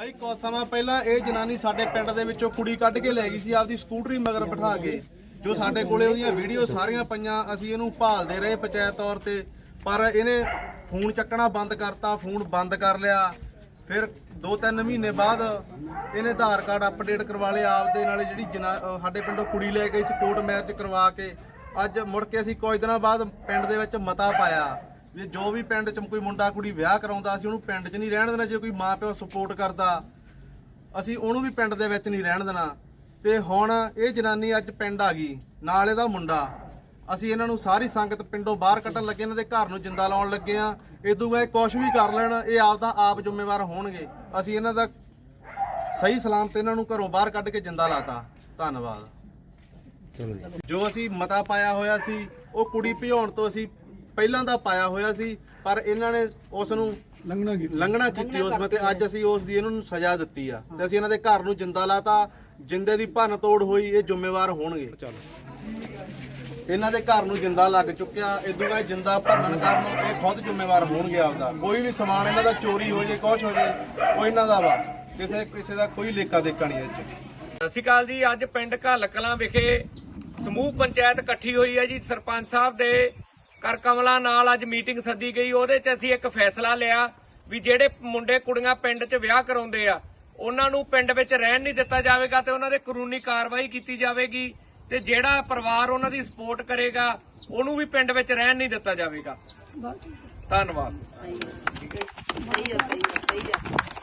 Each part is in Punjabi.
ਬਾਈ ਕੁਝ ਸਮਾਂ ਪਹਿਲਾਂ ਇਹ ਜਨਾਨੀ ਸਾਡੇ ਪਿੰਡ ਦੇ ਵਿੱਚੋਂ ਕੁੜੀ ਕੱਢ ਕੇ ਲੈ ਗਈ ਸੀ ਆਪਦੀ ਸਕੂਟਰੀ ਮਗਰ ਬਿਠਾ ਕੇ, ਜੋ ਸਾਡੇ ਕੋਲੇ ਉਹਦੀਆਂ ਵੀਡੀਓ ਸਾਰੀਆਂ ਪਈਆਂ, ਅਸੀਂ ਇਹਨੂੰ ਭਾਲਦੇ ਰਹੇ ਪੰਚਾਇਤ ਤੌਰ ਤੇ। ਪਰ ਇਹਨੇ ਫੋਨ ਚੱਕਣਾ ਬੰਦ ਕਰਤਾ, ਫੋਨ ਬੰਦ ਕਰ ਲਿਆ। ਫਿਰ 2-3 ਮਹੀਨੇ ਬਾਅਦ ਇਹਨੇ ਆਧਾਰ ਕਾਰਡ ਅਪਡੇਟ ਕਰਵਾ ਲਿਆ ਆਪਦੇ ਨਾਲ, ਜਿਹੜੀ ਜਨਾ- ਸਾਡੇ ਪਿੰਡੋਂ ਕੁੜੀ ਲੈ ਗਈ ਸੀ ਕੋਰਟ ਮੈਰਿਜ ਕਰਵਾ ਕੇ। ਅੱਜ ਮੁੜ ਕੇ ਅਸੀਂ ਕੁਝ ਦਿਨਾਂ ਬਾਅਦ ਪਿੰਡ ਦੇ ਵਿੱਚ ਮਤਾ ਪਾਇਆ। ਵੀ ਜੋ ਵੀ ਪਿੰਡ 'ਚ ਕੋਈ ਮੁੰਡਾ ਕੁੜੀ ਵਿਆਹ ਕਰਾਉਂਦਾ ਸੀ ਉਹਨੂੰ ਪਿੰਡ 'ਚ ਨਹੀਂ ਰਹਿਣ ਦੇਣਾ ਜੇ ਕੋਈ ਮਾਪਿਓ ਸਪੋਰਟ ਕਰਦਾ ਅਸੀਂ ਉਹਨੂੰ ਵੀ ਪਿੰਡ ਦੇ ਵਿੱਚ ਨਹੀਂ ਰਹਿਣ ਦੇਣਾ। ਤੇ ਹੁਣ ਇਹ ਜਨਾਨੀ ਅੱਜ ਪਿੰਡ ਆ ਗਈ ਨਾਲ ਇਹਦਾ ਮੁੰਡਾ। ਅਸੀਂ ਇਹਨਾਂ ਨੂੰ ਸਾਰੀ ਸੰਗਤ ਪਿੰਡੋਂ ਬਾਹਰ ਕੱਢਣ ਲੱਗੇ ਇਹਨਾਂ ਦੇ ਘਰ ਨੂੰ ਜਿੰਦਾ ਲਾਉਣ ਲੱਗੇ ਆ ਇਦੋਂ ਬਾਅਦ ਕੁਝ ਵੀ ਕਰ ਲੈਣ ਇਹ ਆਪਦਾ ਆਪ ਜ਼ਿੰਮੇਵਾਰ ਹੋਣਗੇ। ਅਸੀਂ ਇਹਨਾਂ ਦਾ ਸਹੀ ਸਲਾਮਤ ਇਹਨਾਂ ਨੂੰ ਘਰੋਂ ਬਾਹਰ ਕੱਢ ਕੇ ਜਿੰਦਾ ਲਾਤਾ। ਧੰਨਵਾਦ। ਜੋ ਅਸੀਂ ਮਤਾ ਪਾਇਆ ਹੋਇਆ ਸੀ ਉਹ ਕੁੜੀ ਭਿਉਣ ਤੋਂ ਅਸੀਂ ਪਹਿਲਾਂ ਦਾ ਪਾਇਆ ਹੋਇਆ ਸੀ ਪਰ ਇਹਨਾਂ ਨੇ ਉਸ ਨੂੰ ਲੰਘਣਾ ਕੀ ਲੰਘਣਾ ਕੀਤੀ ਉਸ ਮਤੇ। ਅੱਜ ਅਸੀਂ ਉਸ ਦੀ ਇਹਨਾਂ ਨੂੰ ਸਜ਼ਾ ਦਿੱਤੀ ਆ ਤੇ ਅਸੀਂ ਇਹਨਾਂ ਦੇ ਘਰ ਨੂੰ ਜਿੰਦਾ ਲਾਤਾ। ਜਿੰਦੇ ਦੀ ਭੰਨ ਤੋੜ ਹੋਈ ਇਹ ਜ਼ਿੰਮੇਵਾਰ ਹੋਣਗੇ। ਇਹਨਾਂ ਦੇ ਘਰ ਨੂੰ ਜਿੰਦਾ ਲੱਗ ਚੁੱਕਿਆ। ਇਦੋਂ ਬਾਅਦ ਜਿੰਦਾ ਭੰਨਣ ਕਾਰਨ ਇਹ ਖੁਦ ਜ਼ਿੰਮੇਵਾਰ ਹੋਣਗੇ ਆਪਦਾ। ਕੋਈ ਵੀ ਸਮਾਨ ਇਹਨਾਂ ਦਾ ਚੋਰੀ ਹੋ ਜੇ ਕੁਛ ਹੋ ਜੇ ਉਹ ਇਹਨਾਂ ਦਾ ਵਾ। ਕਿਸੇ ਕਿਸੇ ਦਾ ਕੋਈ ਲੇਖਾ ਦੇਖਾ ਨਹੀਂ ਇਹ 'ਚ। ਸਤਿ ਸ਼੍ਰੀ ਅਕਾਲ ਜੀ। ਅੱਜ ਪਿੰਡ ਘੱਲ ਕਲਾਂ ਵਿਖੇ ਸਮੂਹ ਪੰਚਾਇਤ ਇਕੱਠੀ ਹੋਈ ਹੈ ਜੀ ਸਰਪੰਚ ਸਾਹਿਬ ਦੇ ਕਰ ਕਮਲਾ ਨਾਲ ਅੱਜ ਮੀਟਿੰਗ ਸੱਦੀ ਗਈ ਉਹਦੇ 'ਚ ਅਸੀਂ ਇੱਕ ਫੈਸਲਾ ਲਿਆ ਵੀ ਜਿਹੜੇ ਮੁੰਡੇ ਕੁੜੀਆਂ ਪਿੰਡ 'ਚ ਵਿਆਹ ਕਰਾਉਂਦੇ ਆ ਉਹਨਾਂ ਨੂੰ ਪਿੰਡ ਵਿੱਚ ਰਹਿਣ ਨਹੀਂ ਦਿੱਤਾ ਜਾਵੇਗਾ ਤੇ ਉਹਨਾਂ ਦੇ ਕਾਨੂੰਨੀ ਕਾਰਵਾਈ ਕੀਤੀ ਜਾਵੇਗੀ ਤੇ ਜਿਹੜਾ ਪਰਿਵਾਰ ਉਹਨਾਂ ਦੀ ਸਪੋਰਟ ਕਰੇਗਾ ਉਹਨੂੰ ਵੀ ਪਿੰਡ ਵਿੱਚ ਰਹਿਣ ਨਹੀਂ ਦਿੱਤਾ ਜਾਵੇਗਾ। ਧੰਨਵਾਦ। ਸਹੀ ਹੈ। ਸਹੀ ਹੈ। ਸਹੀ ਹੈ।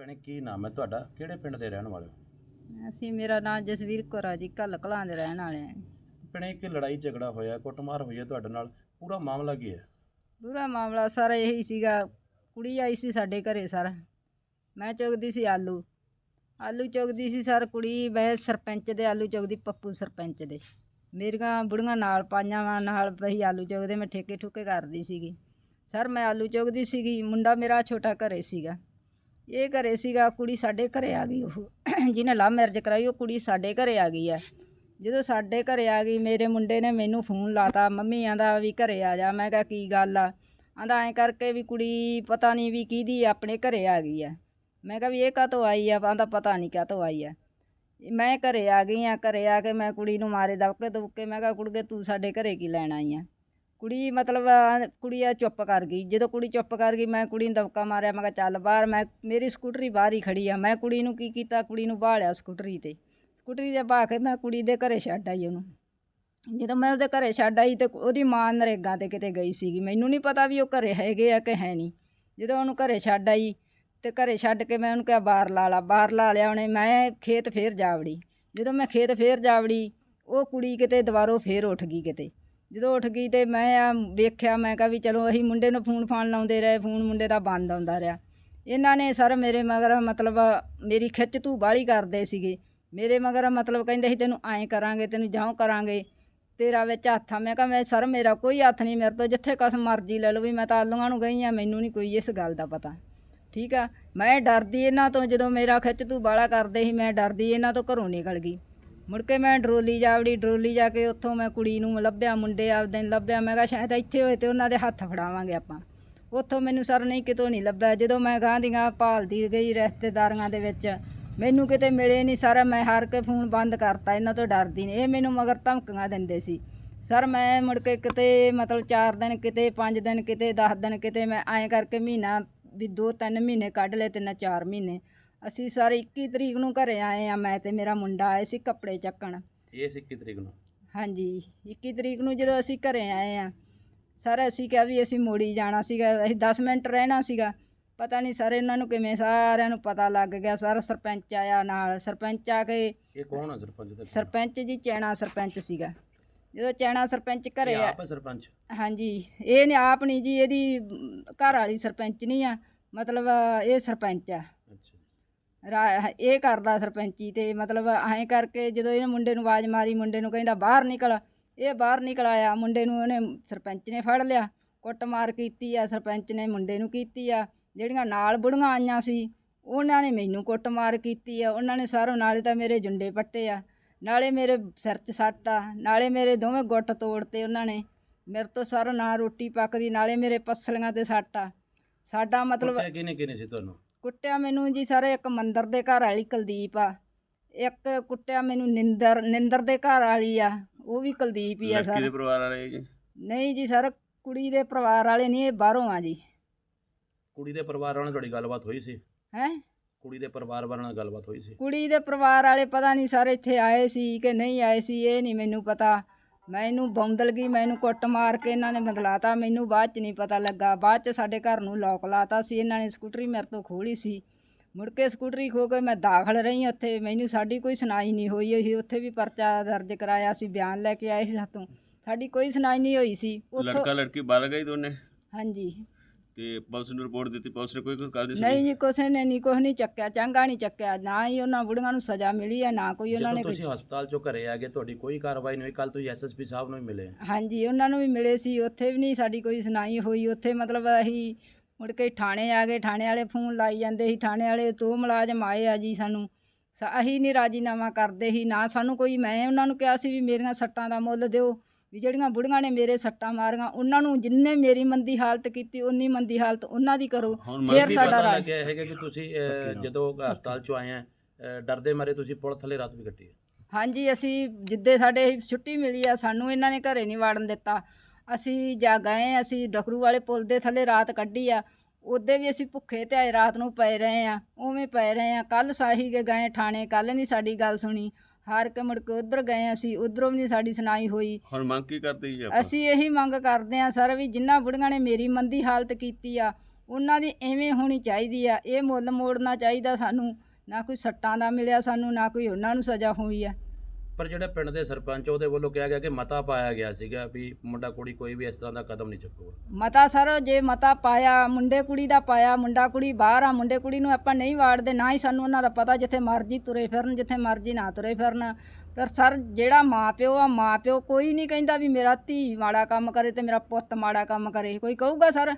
ਭੈਣੇ ਕੀ ਨਾਮ ਹੈ ਤੁਹਾਡਾ? ਕਿਹੜੇ ਪਿੰਡ ਦੇ ਰਹਿਣ ਵਾਲੇ ਹੋ? ਅਸੀਂ ਮੇਰਾ ਨਾਮ ਜਸਵੀਰ ਕੌਰ ਆ ਜੀ ਕੱਲ ਕਲਾਂ ਦੇ ਰਹਿਣ ਵਾਲੇ ਆ। ਭੈਣੇ ਇੱਕ ਲੜਾਈ ਝਗੜਾ ਹੋਇਆ ਕੁੱਟਮਾਰ ਹੋਈ ਹੈ ਤੁਹਾਡੇ ਨਾਲ। ਪੂਰਾ ਮਾਮਲਾ ਕੀ ਹੈ? ਪੂਰਾ ਮਾਮਲਾ ਸਾਰਾ ਇਹੀ ਸੀਗਾ। ਕੁੜੀ ਆਈ ਸੀ ਸਾਡੇ ਘਰੇ ਸਰ। ਮੈਂ ਚੁਗਦੀ ਸੀ ਆਲੂ। ਆਲੂ ਚੁਗਦੀ ਸੀ ਸਰ ਕੁੜੀ ਵੈ ਸਰਪੰਚ ਦੇ ਆਲੂ ਚੁਗਦੀ ਪੱਪੂ ਸਰਪੰਚ ਦੇ। ਮੇਰੀਆਂ ਬੁੜੀਆਂ ਨਾਲ ਪਾਈਆਂ ਵਾਂ ਨਾਲ ਵਹੀ ਆਲੂ ਚੁਗਦੇ ਮੈਂ ਠੇਕੇ ਠੁਕੇ ਕਰਦੀ ਸੀਗੀ। ਸਰ ਮੈਂ ਆਲੂ ਚੁਗਦੀ ਸੀਗੀ। ਮੁੰਡਾ ਮੇਰਾ ਛੋਟਾ ਘਰੇ ਸੀਗਾ। ਇਹ ਘਰੇ ਸੀਗਾ, ਕੁੜੀ ਸਾਡੇ ਘਰੇ ਆ ਗਈ, ਉਹ ਜਿਹਨੇ ਲਵ ਮੈਰਿਜ ਕਰਾਈ, ਉਹ ਕੁੜੀ ਸਾਡੇ ਘਰੇ ਆ ਗਈ ਹੈ। ਜਦੋਂ ਸਾਡੇ ਘਰੇ ਆ ਗਈ, ਮੇਰੇ ਮੁੰਡੇ ਨੇ ਮੈਨੂੰ ਫੋਨ ਲਾਤਾ, ਮੰਮੀ ਆਂਦਾ ਵੀ ਘਰੇ ਆ ਜਾ। ਮੈਂ ਕਿਹਾ, ਕੀ ਗੱਲ ਆ? ਆਂਦਾ ਐਂ ਕਰਕੇ ਵੀ ਕੁੜੀ ਪਤਾ ਨਹੀਂ ਵੀ ਕਿਹਦੀ ਆਪਣੇ ਘਰੇ ਆ ਗਈ ਆ ਮੈਂ ਕਿਹਾ, ਵੀ ਇਹ ਕਾਹਤੋਂ ਆਈ ਆ? ਆਂਦਾ ਪਤਾ ਨਹੀਂ ਕਾਹਤੋਂ ਆਈ ਆ ਮੈਂ ਘਰੇ ਆ ਗਈ ਆ, ਘਰੇ ਆ ਕੇ ਮੈਂ ਕੁੜੀ ਨੂੰ ਮਾਰੇ ਦਬਕੇ ਦੁਬਕੇ ਮੈਂ ਕਿਹਾ, ਕੁੜਗੇ, ਤੂੰ ਸਾਡੇ ਘਰੇ ਕੀ ਲੈਣ ਆਈ ਆ? ਕੁੜੀ ਮਤਲਬ ਆ- ਕੁੜੀ ਆ ਚੁੱਪ ਕਰ ਗਈ। ਜਦੋਂ ਕੁੜੀ ਚੁੱਪ ਕਰ ਗਈ, ਮੈਂ ਕੁੜੀ ਨੂੰ ਦਬਕਾ ਮਾਰਿਆ, ਮੈਂ ਕਿਹਾ, ਚੱਲ ਬਾਹਰ, ਮੈਂ, ਮੇਰੀ ਸਕੂਟਰੀ ਬਾਹਰ ਹੀ ਖੜੀ ਆ। ਮੈਂ ਕੁੜੀ ਨੂੰ ਕੀ ਕੀਤਾ? ਕੁੜੀ ਨੂੰ ਬਾਹਲਿਆ ਸਕੂਟਰੀ ਤੇ। ਸਕੂਟਰੀ ਤੇ ਬਾ ਕੇ ਮੈਂ ਕੁੜੀ ਦੇ ਘਰੇ ਛੱਡ ਆਈ ਉਹਨੂੰ। ਜਦੋਂ ਮੈਂ ਉਹਦੇ ਘਰੇ ਛੱਡ ਆਈ ਤੇ ਉਹਦੀ ਮਾਂ ਨਰੇਗਾ ਤੇ ਕਿਤੇ ਗਈ ਸੀਗੀ। ਮੈਨੂੰ ਨਹੀਂ ਪਤਾ ਵੀ ਉਹ ਘਰੇ ਹੈਗੇ ਆ ਕਿ ਹੈ ਨਹੀਂ ਜਦੋਂ ਉਹਨੂੰ ਘਰੇ ਛੱਡ ਆਈ ਤੇ ਘਰੇ ਛੱਡ ਕੇ ਮੈਂ ਉਹਨੂੰ ਕਿਹਾ, ਬਾਹਰ ਲਾ ਲਾ, ਬਾਹਰ ਲਾ ਲਿਆ ਉਹਨੇ। ਮੈਂ ਖੇਤ ਫੇਰ ਜਾਵੜੀ। ਜਦੋਂ ਮੈਂ ਖੇਤ ਫੇਰ ਜਾਵੜੀ, ਉਹ ਕੁੜੀ ਕਿਤੇ ਦੁਬਾਰੋਂ ਫੇਰ ਉੱਠ ਗਈ ਕਿਤੇ। ਜਦੋਂ ਉੱਠ ਗਈ ਤੇ ਮੈਂ ਆ ਵੇਖਿਆ, ਮੈਂ ਕਿਹਾ ਵੀ ਚਲੋ ਅਸੀਂ ਮੁੰਡੇ ਨੂੰ ਫੋਨ ਫਾਨ ਲਾਉਂਦੇ ਰਹੇ, ਫੋਨ ਮੁੰਡੇ ਦਾ ਬੰਦ ਆਉਂਦਾ ਰਿਹਾ। ਇਹਨਾਂ ਨੇ ਸਰ ਮੇਰੇ ਮਗਰ ਮਤਲਬ ਮੇਰੀ ਖਿੱਚ ਤੂੰ ਬਾਹਲੀ ਕਰਦੇ ਸੀਗੇ। ਮੇਰੇ ਮਗਰ ਮਤਲਬ ਕਹਿੰਦੇ ਸੀ, ਤੈਨੂੰ ਐਂ ਕਰਾਂਗੇ, ਤੈਨੂੰ ਜਿਉਂ ਕਰਾਂਗੇ, ਤੇਰਾ ਵਿੱਚ ਹੱਥ ਆ। ਮੈਂ ਕਿਹਾ, ਮੈਂ ਸਰ ਮੇਰਾ ਕੋਈ ਹੱਥ ਨਹੀਂ, ਮੇਰੇ ਤੋਂ ਜਿੱਥੇ ਕਸ ਮਰਜ਼ੀ ਲੈ ਲਓ ਵੀ ਮੈਂ ਤਾਂ ਆਲੂਆਂ ਨੂੰ ਗਈ ਆ, ਮੈਨੂੰ ਨਹੀਂ ਕੋਈ ਇਸ ਗੱਲ ਦਾ ਪਤਾ। ਠੀਕ ਆ? ਮੈਂ ਡਰਦੀ ਇਹਨਾਂ ਤੋਂ ਜਦੋਂ ਮੇਰਾ ਖਿੱਚ ਤੂੰ ਬਾਲਾ ਕਰਦੇ ਸੀ, ਮੈਂ ਡਰਦੀ ਇਹਨਾਂ ਤੋਂ ਘਰੋਂ ਨਿਕਲ ਗਈ। ਮੁੜ ਕੇ ਮੈਂ ਡਰੋਲੀ ਜਾਵੜੀ, ਡਰੋਲੀ ਜਾ ਕੇ ਉੱਥੋਂ ਮੈਂ ਕੁੜੀ ਨੂੰ ਲੱਭਿਆ, ਮੁੰਡੇ ਆਪਦੇ ਨੂੰ ਲੱਭਿਆ। ਮੈਂ ਕਿਹਾ, ਸ਼ਾਇਦ ਇੱਥੇ ਹੋਏ ਤੇ ਉਹਨਾਂ ਦੇ ਹੱਥ ਫੜਾਵਾਂਗੇ ਆਪਾਂ। ਉੱਥੋਂ ਮੈਨੂੰ ਸਰ ਨਹੀਂ ਕਿਤੋਂ ਨਹੀਂ ਲੱਭਿਆ। ਜਦੋਂ ਮੈਂ ਗਾਂ ਦੀ ਗਾਂ ਭਾਲਦੀ ਗਈ ਰਿਸ਼ਤੇਦਾਰੀਆਂ ਦੇ ਵਿੱਚ, ਮੈਨੂੰ ਕਿਤੇ ਮਿਲੇ ਨਹੀਂ। ਸਰ, ਮੈਂ ਹਾਰ ਕੇ ਫੋਨ ਬੰਦ ਕਰਤਾ, ਇਹਨਾਂ ਤੋਂ ਡਰਦੀ ਨਹੀਂ। ਇਹ ਮੈਨੂੰ ਮਗਰ ਧਮਕੀਆਂ ਦਿੰਦੇ ਸੀ। ਸਰ, ਮੈਂ ਮੁੜ ਕੇ ਕਿਤੇ, ਮਤਲਬ 4 ਦਿਨ ਕਿਤੇ 5 ਦਿਨ ਕਿਤੇ 10 ਦਿਨ ਕਿਤੇ, ਮੈਂ ਐਂ ਕਰਕੇ ਮਹੀਨਾ ਵੀ 2-3 ਮਹੀਨੇ ਕੱਢ ਲਏ ਤਿੰਨ 4 ਮਹੀਨੇ। ਅਸੀਂ ਸਰ 21 ਤਰੀਕ ਨੂੰ ਘਰੇ ਆਏ ਆ ਮੈਂ ਤੇ ਮੇਰਾ ਮੁੰਡਾ ਆਏ ਸੀ ਕੱਪੜੇ ਚੱਕਣ। ਇਹ ਸੀ 21 ਤਰੀਕ ਨੂੰ? ਹਾਂਜੀ 21 ਤਰੀਕ ਨੂੰ ਜਦੋਂ ਅਸੀਂ ਘਰੇ ਆਏ ਆ ਸਰ ਅਸੀਂ ਕਿਹਾ ਵੀ ਅਸੀਂ ਮੋੜੀ ਜਾਣਾ ਸੀਗਾ ਅਸੀਂ 10 ਮਿੰਟ ਰਹਿਣਾ ਸੀਗਾ। ਪਤਾ ਨਹੀਂ ਸਰ ਇਹਨਾਂ ਨੂੰ ਕਿਵੇਂ ਸਾਰਿਆਂ ਨੂੰ ਪਤਾ ਲੱਗ ਗਿਆ ਸਰ ਸਰਪੰਚ ਆਇਆ ਨਾਲ ਸਰਪੰਚ ਆ ਕੇ ਇਹ ਕੌਣ ਹੈ ਸਰਪੰਚ ਦੇ? ਸਰਪੰਚ ਜੀ ਚੈਣਾ ਸਰਪੰਚ ਸੀਗਾ। ਜਦੋਂ ਚੈਣਾ ਸਰਪੰਚ ਘਰੇ ਆ ਆਪ ਹੈ ਸਰਪੰਚ? ਹਾਂਜੀ ਇਹ ਨੇ ਆਪ ਨਹੀਂ ਜੀ ਇਹਦੀ ਘਰ ਵਾਲੀ ਸਰਪੰਚ ਨਹੀਂ ਆ ਮਤਲਬ ਇਹ ਸਰਪੰਚ ਆ। ਰਾ- ਇਹ ਕਰਦਾ ਸਰਪੰਚੀ ਤੇ ਮਤਲਬ ਐਂ ਕਰਕੇ ਜਦੋਂ ਇਹਨੇ ਮੁੰਡੇ ਨੂੰ ਆਵਾਜ਼ ਮਾਰੀ, ਮੁੰਡੇ ਨੂੰ ਕਹਿੰਦਾ, ਬਾਹਰ ਨਿਕਲ। ਇਹ ਬਾਹਰ ਨਿਕਲ ਆਇਆ, ਮੁੰਡੇ ਨੂੰ ਉਹਨੇ ਸਰਪੰਚ ਨੇ ਫੜ ਲਿਆ, ਕੁੱਟਮਾਰ ਕੀਤੀ ਆ, ਸਰਪੰਚ ਨੇ ਮੁੰਡੇ ਨੂੰ ਕੀਤੀ ਆ, ਜਿਹੜੀਆਂ ਨਾਲ ਬੁੜੀਆਂ ਆਈਆਂ ਸੀ, ਉਹਨਾਂ ਨੇ ਮੈਨੂੰ ਕੁੱਟਮਾਰ ਕੀਤੀ ਆ, ਉਹਨਾਂ ਨੇ ਸਾਰੋਂ ਨਾਲੇ ਤਾਂ ਮੇਰੇ ਜੁੰਡੇ ਪੱਟੇ ਆ, ਨਾਲੇ ਮੇਰੇ ਸਿਰ 'ਚ ਸੱਟ ਆ, ਨਾਲੇ ਮੇਰੇ ਦੋਵੇਂ ਗੁੱਟ ਤੋੜਤੇ ਉਹਨਾਂ ਨੇ, ਮੇਰੇ ਤੋਂ ਸਾਰਾ ਨਾ ਰੋਟੀ ਪੱਕਦੀ, ਨਾਲੇ ਮੇਰੇ ਪਸਲੀਆਂ ਤੇ ਸੱਟ ਆ। ਸਾਡਾ ਮਤਲਬ ਕੁੱਟਿਆ ਕਿਹਨੇ ਕਿਹਨੇ ਸੀ ਤੁਹਾਨੂੰ? ਕੁੱਟਿਆ ਮੈਨੂੰ ਜੀ ਸਾਰੇ ਇੱਕ ਮੰਦਰ ਦੇ ਘਰ ਵਾਲੀ ਕੁਲਦੀਪ ਆ। ਇੱਕ ਕੁੱਟਿਆ ਮੈਨੂੰ ਨਿੰਦਰ ਨਿੰਦਰ ਦੇ ਘਰ ਵਾਲੀ ਆ ਉਹ ਵੀ ਕੁਲਦੀਪ ਹੀ ਆ ਲੜਕੀ ਦੇ ਸਰ ਪਰਿਵਾਰ ਵਾਲੇ ਜੀ? ਨਹੀਂ ਜੀ ਸਰ ਕੁੜੀ ਦੇ ਪਰਿਵਾਰ ਵਾਲੇ ਨਹੀਂ ਇਹ ਬਾਹਰੋਂ ਆ ਜੀ। ਕੁੜੀ ਦੇ ਪਰਿਵਾਰ ਨਾਲ ਤੁਹਾਡੀ ਗੱਲਬਾਤ ਹੋਈ ਸੀ? ਹੈ? ਕੁੜੀ ਦੇ ਪਰਿਵਾਰ ਵਾਲਿਆਂ ਨਾਲ ਗੱਲਬਾਤ ਹੋਈ ਸੀ? ਕੁੜੀ ਦੇ ਪਰਿਵਾਰ ਵਾਲੇ ਪਤਾ ਨਹੀਂ ਸਰ ਇੱਥੇ ਆਏ ਸੀ ਕਿ ਨਹੀਂ ਆਏ ਸੀ ਇਹ ਨਹੀਂ ਮੈਨੂੰ ਪਤਾ। ਮੈਨੂੰ ਬੌਂਦਲ ਗਈ ਮੈਨੂੰ ਕੁੱਟ ਮਾਰ ਕੇ ਇਹਨਾਂ ਨੇ ਬਦਲਾਤਾ। ਮੈਨੂੰ ਬਾਅਦ ਚ ਨਹੀਂ ਪਤਾ ਲੱਗਾ। ਬਾਅਦ ਚ ਸਾਡੇ ਘਰ ਨੂੰ ਲੋਕ ਲਾਤਾ ਸੀ। ਇਹਨਾਂ ਨੇ ਸਕੂਟਰੀ ਮੇਰੇ ਤੋਂ ਖੋਲੀ ਸੀ। ਮੁੜ ਕੇ ਸਕੂਟਰੀ ਖੋ ਕੇ ਮੈਂ ਦਾਖਲ ਰਹੀ ਉੱਥੇ। ਮੈਨੂੰ ਸਾਡੀ ਕੋਈ ਸੁਣਾਈ ਨਹੀਂ ਹੋਈ। ਅਸੀਂ ਉੱਥੇ ਵੀ ਪਰਚਾ ਦਰਜ ਕਰਾਇਆ ਸੀ ਬਿਆਨ ਲੈ ਕੇ ਆਏ ਸੀ ਸਾਤੋਂ। ਸਾਡੀ ਕੋਈ ਸੁਣਾਈ ਨਹੀਂ ਹੋਈ ਸੀ। ਉੱਥੋਂ ਲੜਕਾ ਲੜਕੀ ਬਾਹਰ ਗਈ ਦੋਨੇ? ਹਾਂਜੀ। ਤੇ ਪੁਲਿਸ ਨੂੰ ਰਿਪੋਰਟ ਦਿੱਤੀ ਪੁਲਿਸ ਨੇ ਕੋਈ ਕੋਈ ਕਾਰਜ ਨਹੀਂ ਜੀ ਕਿਸੇ ਨੇ ਨਹੀਂ ਕੁਛ ਨਹੀਂ ਚੱਕਿਆ ਚੰਗਾ ਨਹੀਂ ਚੱਕਿਆ ਨਾ ਹੀ ਉਹਨਾਂ ਬੁੜੀਆਂ ਨੂੰ ਸਜ਼ਾ ਮਿਲੀ ਹੈ ਨਾ ਕੋਈ ਉਹਨਾਂ ਜਦੋਂ ਨੇ ਤੁਸੀਂ ਕੁਛ ਹਸਪਤਾਲ ਚੋਂ ਘਰੇ ਆ ਗਏ ਤੁਹਾਡੀ ਕੋਈ ਕਾਰਵਾਈ ਨਹੀਂ ਹੋਈ ਕੱਲ ਤੁਸੀਂ ਐਸਐਸਪੀ ਸਾਹਿਬ ਨੂੰ ਹੀ ਮਿਲੇ। ਹਾਂਜੀ ਉਹਨਾਂ ਨੂੰ ਵੀ ਮਿਲੇ ਸੀ ਉੱਥੇ ਵੀ ਨਹੀਂ ਸਾਡੀ ਕੋਈ ਸੁਣਾਈ ਹੋਈ ਉੱਥੇ ਮਤਲਬ ਅਸੀਂ ਮੁੜ ਕੇ ਥਾਣੇ ਆ ਗਏ ਥਾਣੇ ਵਾਲੇ ਫੋਨ ਲਾਈ ਜਾਂਦੇ ਸੀ ਥਾਣੇ ਵਾਲੇ ਤੋਂ ਮੁਲਾਜ਼ਮ ਆਏ ਆ ਜੀ ਸਾਨੂੰ। ਸ- ਅਸੀਂ ਨਹੀਂ ਰਾਜੀਨਾਮਾ ਕਰਦੇ ਸੀ ਨਾ ਸਾਨੂੰ ਕੋਈ ਮੈਂ ਉਹਨਾਂ ਨੂੰ ਕਿਹਾ ਸੀ ਵੀ ਮੇਰੀਆਂ ਸੱਟਾਂ ਦਾ ਮੁੱਲ ਦਿਓ ਵੀ ਜਿਹੜੀਆਂ ਬੁੜੀਆਂ ਨੇ ਮੇਰੇ ਸੱਟਾਂ ਮਾਰੀਆਂ ਉਹਨਾਂ ਨੂੰ ਜਿੰਨੇ ਮੇਰੀ ਮੰਦੀ ਹਾਲਤ ਕੀਤੀ ਉਨੀ ਮੰਦੀ ਹਾਲਤ ਉਹਨਾਂ ਦੀ ਕਰੋ ਹੁਣ ਫੇਰ ਸਾਡਾ ਰਾਜ। ਲੱਗਿਆ ਹੈਗਾ ਕਿ ਤੁਸੀਂ ਅਹ, ਜਦੋਂ ਹਸਪਤਾਲ ਚੋਂ ਆਏ ਆ ਅਹ, ਡਰਦੇ ਮਾਰੇ ਤੁਸੀਂ ਪੁਲ ਥੱਲੇ ਰਾਤ ਵੀ ਕੱਟੀ ਹੈ। ਹਾਂਜੀ ਅਸੀਂ ਜਿੱਦੇ ਸਾਡੇ ਛੁੱਟੀ ਮਿਲੀ ਆ ਸਾਨੂੰ ਇਹਨਾਂ ਨੇ ਘਰੇ ਨਹੀਂ ਵਾੜਨ ਦਿੱਤਾ। ਅਸੀਂ ਜਾ ਗਏ ਅਸੀਂ ਡਕਰੂ ਵਾਲੇ ਪੁਲ ਦੇ ਥੱਲੇ ਰਾਤ ਕੱਢੀ ਆ। ਉਹਦੇ ਵੀ ਅਸੀਂ ਭੁੱਖੇ ਤੇ ਆਏ ਰਾਤ ਨੂੰ ਪਏ ਰਹੇ ਆ ਉਵੇਂ ਪਏ ਰਹੇ ਆ। ਕੱਲ ਸਾਹੀ ਕੇ ਗਏ ਥਾਣੇ ਕੱਲ ਨਹੀਂ ਸਾਡੀ ਗੱਲ ਸੁਣੀ। ਹਾਰ ਕੇ ਮੁੜ ਕੇ ਉਧਰ ਗਏ ਅਸੀਂ ਉਧਰੋਂ ਵੀ ਨਹੀਂ ਸਾਡੀ ਸੁਣਾਈ ਹੋਈ। ਹੁਣ ਮੰਗ ਕੀ ਕਰਦੇ ਜੀ ਆਪਾਂ? ਅਸੀਂ ਇਹੀ ਮੰਗ ਕਰਦੇ ਆ ਸਰ ਵੀ ਜਿਨ੍ਹਾਂ ਬੁੜੀਆਂ ਨੇ ਮੇਰੀ ਮੰਦੀ ਹਾਲਤ ਕੀਤੀ ਆ ਉਹਨਾਂ ਦੀ ਐਵੇਂ ਹੋਣੀ ਚਾਹੀਦੀ ਆ। ਇਹ ਮੁੱਲ ਮੋੜਨਾ ਚਾਹੀਦਾ ਸਾਨੂੰ ਨਾ ਕੋਈ ਸੱਟਾਂ ਦਾ ਮਿਲਿਆ ਸਾਨੂੰ ਨਾ ਕੋਈ ਉਹਨਾਂ ਨੂੰ ਸਜ਼ਾ ਹੋਈ ਆ। ਪਰ ਜਿਹੜਾ ਪਿੰਡ ਦੇ ਸਰਪੰਚ ਉਹਦੇ ਵੱਲੋਂ ਕਿਹਾ ਗਿਆ ਕਿ ਮਤਾ ਪਾਇਆ ਗਿਆ ਸੀਗਾ ਵੀ ਮੁੰਡਾ ਕੁੜੀ ਕੋਈ ਵੀ ਇਸ ਤਰ੍ਹਾਂ ਦਾ ਕਦਮ ਨਹੀਂ ਚੁੱਕੂਗਾ। ਮਤਾ ਸਰ ਜੇ ਮਤਾ ਪਾਇਆ ਮੁੰਡੇ ਕੁੜੀ ਦਾ ਪਾਇਆ ਮੁੰਡਾ ਕੁੜੀ ਬਾਹਰ ਆ ਮੁੰਡੇ ਕੁੜੀ ਨੂੰ ਆਪਾਂ ਨਹੀਂ ਵਾੜਦੇ ਨਾ ਹੀ ਸਾਨੂੰ ਉਹਨਾਂ ਦਾ ਪਤਾ ਜਿੱਥੇ ਮਰਜ਼ੀ ਤੁਰੇ ਫਿਰਨ ਜਿੱਥੇ ਮਰਜ਼ੀ ਨਾ ਤੁਰੇ ਫਿਰਨ। ਪਰ ਸਰ ਜਿਹੜਾ ਮਾਪਿਓ ਆ ਮਾਪਿਓ ਕੋਈ ਨਹੀਂ ਕਹਿੰਦਾ ਵੀ ਮੇਰਾ ਧੀ ਮਾੜਾ ਕੰਮ ਕਰੇ ਤੇ ਮੇਰਾ ਪੁੱਤ ਮਾੜਾ ਕੰਮ ਕਰੇ। ਕੋਈ ਕਹੂਗਾ ਸਰ?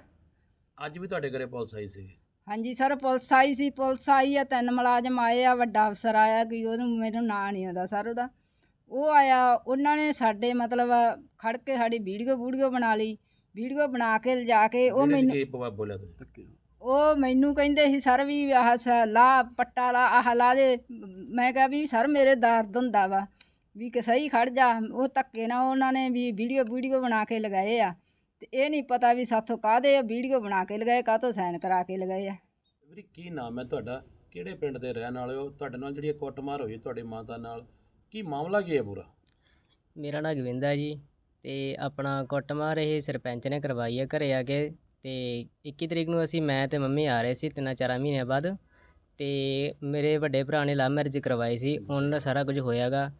ਅੱਜ ਵੀ ਤੁਹਾਡੇ ਘਰੇ ਪੁਲਿਸ ਆਈ ਸੀ। ਹਾਂਜੀ ਸਰ ਪੁਲਿਸ ਆਈ ਸੀ ਪੁਲਿਸ ਆਈ ਆ ਤਿੰਨ ਮੁਲਾਜ਼ਮ ਆਏ ਆ ਵੱਡਾ ਅਫਸਰ ਆਇਆ ਕਿ ਉਹਨੂੰ ਮੈਨੂੰ ਨਾਂ ਨਹੀਂ ਆਉਂਦਾ ਸਰ ਉਹਦਾ। ਉਹ ਆਇਆ ਉਹਨਾਂ ਨੇ ਸਾਡੇ ਮਤਲਬ ਖੜ ਕੇ ਸਾਡੀ ਵੀਡੀਓ ਵੀਡੀਓ ਬਣਾ ਲਈ। ਵੀਡੀਓ ਬਣਾ ਕੇ ਲਿਜਾ ਕੇ ਉਹ ਮੈਨੂੰ ਕੀ ਪਵਾ ਬੋਲਿਆ ਤੁਸੀਂ? ਉਹ ਮੈਨੂੰ ਕਹਿੰਦੇ ਸੀ ਸਰ ਵੀ ਆਹ ਸ- ਲਾ ਪੱਟਾ ਲਾ ਆਹ ਲਾ ਦੇ। ਮੈਂ ਕਿਹਾ ਵੀ ਸਰ ਮੇਰੇ ਦਰਦ ਹੁੰਦਾ ਵਾ। ਵੀ ਕਿ ਸਹੀ ਖੜ ਜਾ। ਉਹ ਧੱਕੇ ਨਾਲ ਉਹਨਾਂ ਨੇ ਵੀ ਵੀਡੀਓ ਵੀਡੀਓ ਬਣਾ ਕੇ ਲਗਾਏ ਆ। ਤੇ ਇਹ ਨਹੀਂ ਪਤਾ ਵੀ ਸਾਥੋਂ ਕਾਹਦੇ ਵੀਡੀਓ ਬਣਾ ਕੇ ਲਗਾਏ ਕਾਹਤੋਂ ਸਾਈਨ ਕਰਾ ਕੇ ਲਗਾਏ ਆ। ਵੀਰੇ ਕੀ ਨਾਮ ਹੈ ਤੁਹਾਡਾ? ਕਿਹੜੇ ਪਿੰਡ ਦੇ ਰਹਿਣ ਵਾਲੇ ਹੋ? ਤੁਹਾਡੇ ਨਾਲ ਜਿਹੜੀ ਇਹ ਕੁੱਟਮਾਰ ਹੋਈ ਤੁਹਾਡੀ ਮਾਤਾ ਨਾਲ ਕੀ ਮਾਮਲਾ ਕੀ ਹੈ ਪੂਰਾ? ਮੇਰਾ ਨਾਂ ਗਵਿੰਦਾ ਜੀ ਤੇ ਆਪਣਾ ਕੁੱਟਮਾਰ ਇਹ ਸਰਪੰਚ ਨੇ ਕਰਵਾਈ ਹੈ ਘਰੇ ਆ ਕੇ ਤੇ 21 ਤਰੀਕ ਨੂੰ ਅਸੀਂ ਮੈਂ ਤੇ ਮੰਮੀ ਆ ਰਹੇ ਸੀ ਤਿੰਨਾਂ ਚਾਰਾਂ ਮਹੀਨਿਆਂ ਬਾਅਦ ਤੇ ਮੇਰੇ ਵੱਡੇ ਭਰਾ ਨੇ ਲਵ ਮੈਰਿਜ ਕਰਵਾਈ ਸੀ ਉਹਨਾਂ ਦਾ ਸਾਰਾ ਕੁਝ ਹੋਇਆਗਾ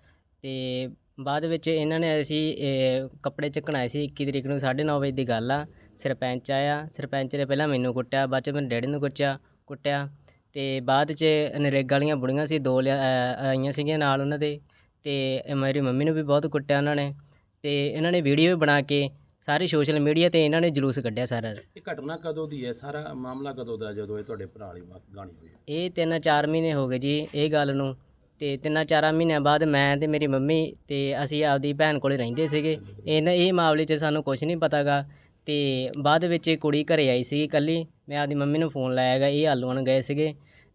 ਤੇ ਬਾਅਦ ਵਿੱਚ ਇਹਨਾਂ ਨੇ ਅਸੀਂ ਇਹ, ਕੱਪੜੇ ਚੱਕਣ ਆਏ ਸੀ 21 ਤਰੀਕ ਨੂੰ 9:30 ਵਜੇ ਦੀ ਗੱਲ ਆ ਸਰਪੰਚ ਆਇਆ ਸਰਪੰਚ ਨੇ ਪਹਿਲਾਂ ਮੈਨੂੰ ਕੁੱਟਿਆ ਬਾਅਦ ਚ ਮੇਰੇ ਡੈਡੀ ਨੂੰ ਕੁੱਟਿਆ ਕੁੱਟਿਆ ਤੇ ਬਾਅਦ ਚ ਨਰੇਗਾ ਵਾਲੀਆਂ ਬੁੜੀਆਂ ਸੀ ਦੋ ਲਿਆ- ਅ, ਆਈਆਂ ਸੀਗੀਆਂ ਨਾਲ ਉਹਨਾਂ ਦੇ ਤੇ ਇਹ ਮੇਰੀ ਮੰਮੀ ਨੂੰ ਵੀ ਬਹੁਤ ਕੁੱਟਿਆ ਉਹਨਾਂ ਨੇ ਤੇ ਇਹਨਾਂ ਨੇ ਵੀਡੀਓ ਵੀ ਬਣਾ ਕੇ ਸਾਰੇ ਸੋਸ਼ਲ ਮੀਡੀਆ ਤੇ ਇਹਨਾਂ ਨੇ ਜਲੂਸ ਕੱਢਿਆ ਸਾਰਾ। ਇਹ ਘਟਨਾ ਕਦੋਂ ਦੀ ਹੈ? ਸਾਰਾ ਮਾਮਲਾ ਕਦੋਂ ਦਾ ਜਦੋਂ ਇਹ ਤੁਹਾਡੇ ਭਰਾ ਵਾਲੀ ਵਾ- ਗਾਣੀ ਹੋਈ? ਹੈ? ਇਹ ਤਿੰਨ ਚਾਰ ਮਹੀਨੇ ਹੋ ਗਏ ਜੀ ਇਹ ਗੱਲ ਨੂੰ ਤੇ ਤਿੰਨਾਂ ਚਾਰਾਂ ਮਹੀਨਿਆਂ ਬਾਅਦ ਮੈਂ ਤੇ ਮੇਰੀ ਮੰਮੀ ਤੇ ਅਸੀਂ ਆਪਦੀ ਭੈਣ ਕੋਲੇ ਰਹਿੰਦੇ ਸੀਗੇ। ਇਹਨਾਂ ਇਹ ਮਾਮਲੇ 'ਚ ਸਾਨੂੰ ਕੁਝ ਨਹੀਂ ਪਤਾਗਾ ਤੇ ਬਾਅਦ ਵਿੱਚ ਇਹ ਕੁੜੀ ਘਰੇ ਆਈ ਸੀ ਇਕੱਲੀ। ਮੈਂ ਆਪਦੀ ਮੰਮੀ ਨੂੰ ਫੋਨ ਲਾਇਆਗਾ ਇਹ ਆਲੂਣ ਗਏ ਸੀਗੇ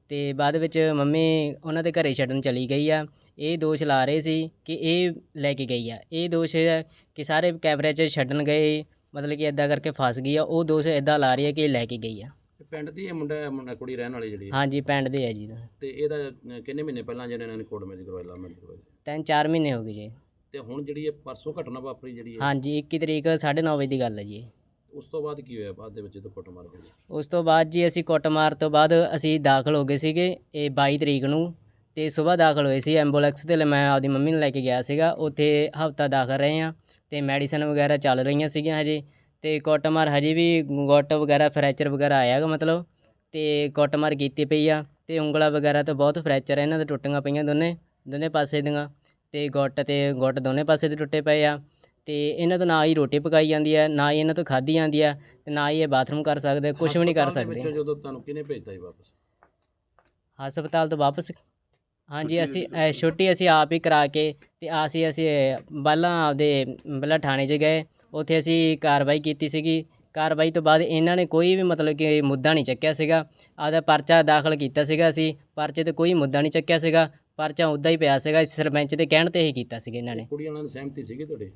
ਤੇ ਬਾਅਦ ਵਿੱਚ ਮੰਮੀ ਉਹਨਾਂ ਦੇ ਘਰੇ ਛੱਡਣ ਚਲੀ ਗਈ ਆ। ਇਹ ਦੋਸ਼ ਲਾ ਰਹੇ ਸੀ ਕਿ ਇਹ ਲੈ ਕੇ ਗਈ ਆ। ਇਹ ਦੋਸ਼ ਹੈ ਕਿ ਸਾਰੇ ਕੈਮਰੇ 'ਚ ਛੱਡਣ ਗਏ ਮਤਲਬ ਕਿ ਇਦਾਂ ਕਰਕੇ ਫਸ ਗਈ ਆ। ਉਹ ਦੋਸ਼ ਇਦਾਂ ਲਾ ਰਹੀ ਹੈ ਕਿ ਇਹ ਲੈ ਕੇ ਗਈ ਆ। ਪਿੰਡ ਦੀ ਇਹ ਮੁੰਡਾ ਮੁੰਡਾ ਕੁੜੀ ਰਹਿਣ ਵਾਲੀ ਜਿਹੜੀ ਹੈ। ਹਾਂਜੀ ਪਿੰਡ ਦੇ ਆ ਜੀ। ਤੇ ਇਹਦਾ ਕਿੰਨੇ ਮਹੀਨੇ ਪਹਿਲਾਂ ਜਿਹੜੇ ਇਹਨਾਂ ਨੇ ਕੋਰਟ ਮੈਰਿਜ ਕਰਵਾਈ ਲਾ ਮੈਰਿਜ ਕਰਵਾਈ? ਤਿੰਨ ਚਾਰ ਮਹੀਨੇ ਹੋ ਗਏ ਜੀ। ਤੇ ਹੁਣ ਜਿਹੜੀ ਇਹ ਪਰਸੋਂ ਘਟਨਾ ਵਾਪਰੀ ਜਿਹੜੀ ਹੈ ਹਾਂਜੀ 21 ਤਰੀਕ 9:30 ਵਜੇ ਦੀ ਗੱਲ ਹੈ ਜੀ। ਉਸ ਤੋਂ ਬਾਅਦ ਕੀ ਹੋਇਆ? ਬਾਅਦ ਦੇ ਵਿੱਚ ਜਦੋਂ ਕੁੱਟਮਾਰ ਹੋਈ? ਉਸ ਤੋਂ ਬਾਅਦ ਜੀ ਅਸੀਂ ਕੁੱਟਮਾਰ ਤੋਂ ਬਾਅਦ ਅਸੀਂ ਦਾਖਲ ਹੋ ਗਏ ਸੀਗੇ ਇਹ 22 ਤਰੀਕ ਨੂੰ। ਤੇ ਸਵੇਰ ਦਾਖਲ ਹੋਏ ਸੀ ਐਂਬੂਲੈਂਸ ਤੇ ਮੈਂ ਆਪਦੀ ਮੰਮੀ ਨੂੰ ਲੈ ਕੇ ਗਿਆ ਸੀਗਾ। ਉੱਥੇ ਹਫਤਾ ਦਾਖਲ ਰਹੇ ਆ ਤੇ ਮੈਡੀਸਨ ਵਗੈਰਾ ਚੱਲ ਰਹੀਆਂ ਸੀਗੀਆਂ ਹਜੇ ਤੇ ਕੁੱਟਮਾਰ ਹਜੇ ਵੀ ਗੁੱਟ ਵਗੈਰਾ ਫ੍ਰੈਕਚਰ ਵਗੈਰਾ ਆਇਆਗਾ ਮਤਲਬ ਤੇ ਕੁੱਟਮਾਰ ਕੀਤੀ ਪਈ ਆ ਤੇ ਉਂਗਲਾਂ ਵਗੈਰਾ ਤੋਂ ਬਹੁਤ ਫ੍ਰੈਕਚਰ ਇਹਨਾਂ ਦੇ ਟੁੱਟੀਆਂ ਪਈਆਂ ਦੋਨੇ ਦੋਨੇ ਪਾਸੇ ਦੀਆਂ ਤੇ ਗੁੱਟ ਤੇ ਗੁੱਟ ਦੋਨੇ ਪਾਸੇ ਦੇ ਟੁੱਟੇ ਪਏ ਆ ਤੇ ਇਹਨਾਂ ਤੋਂ ਨਾ ਹੀ ਰੋਟੀ ਪਕਾਈ ਜਾਂਦੀ ਹੈ ਨਾ ਹੀ ਇਹਨਾਂ ਤੋਂ ਖਾਧੀ ਜਾਂਦੀ ਹੈ ਤੇ ਨਾ ਹੀ ਇਹ ਬਾਥਰੂਮ ਕਰ ਸਕਦੇ ਕੁਝ ਵੀ ਨਹੀਂ ਕਰ ਹਸਪਤਾਲ ਦੇ ਸਕਦੇ। ਵਿੱਚੋਂ ਜਦੋਂ ਤੁਹਾਨੂੰ ਕਿਹਨੇ ਭੇਜਤਾ ਜੀ ਵਾਪਸ? ਹਸਪਤਾਲ ਤੋਂ ਵਾਪਸ ਹਾਂਜੀ ਅਸੀਂ ਅ, ਛੁੱਟੀ ਅਸੀਂ ਆਪ ਹੀ ਕਰਾ ਕੇ ਤੇ ਅਸੀਂ ਅਸੀਂ ਪਹਿਲਾਂ ਆਪਦੇ ਪਹਿਲਾਂ ਥਾਣੇ 'ਚ ਗਏ। ਉੱਥੇ ਅਸੀਂ ਕਾਰਵਾਈ ਕੀਤੀ ਸੀਗੀ। ਕਾਰਵਾਈ ਤੋਂ ਬਾਅਦ ਇਹਨਾਂ ਨੇ ਕੋਈ ਵੀ ਮਤਲਬ ਕਿ ਮੁੱਦਾ ਨਹੀਂ ਚੱਕਿਆ ਸੀਗਾ। ਆਪਦਾ ਪਰਚਾ ਦਾਖਲ ਕੀਤਾ ਸੀਗਾ ਅਸੀਂ। ਪਰਚੇ ਤੇ ਕੋਈ ਮੁੱਦਾ ਨਹੀਂ ਚੱਕਿਆ ਸੀਗਾ। ਪਰਚਾ ਉੱਦਾਂ ਹੀ ਪਿਆ ਸੀਗਾ। ਸਰਪੰਚ ਦੇ ਕਹਿਣ ਤੇ ਹੀ ਕੀਤਾ ਸੀਗਾ ਇਹਨਾਂ ਨੇ। ਕੁੜੀਆਂ ਨਾਲ ਸਹਿਮਤੀ ਸੀਗੀ ਤੁਹਾਡੇ?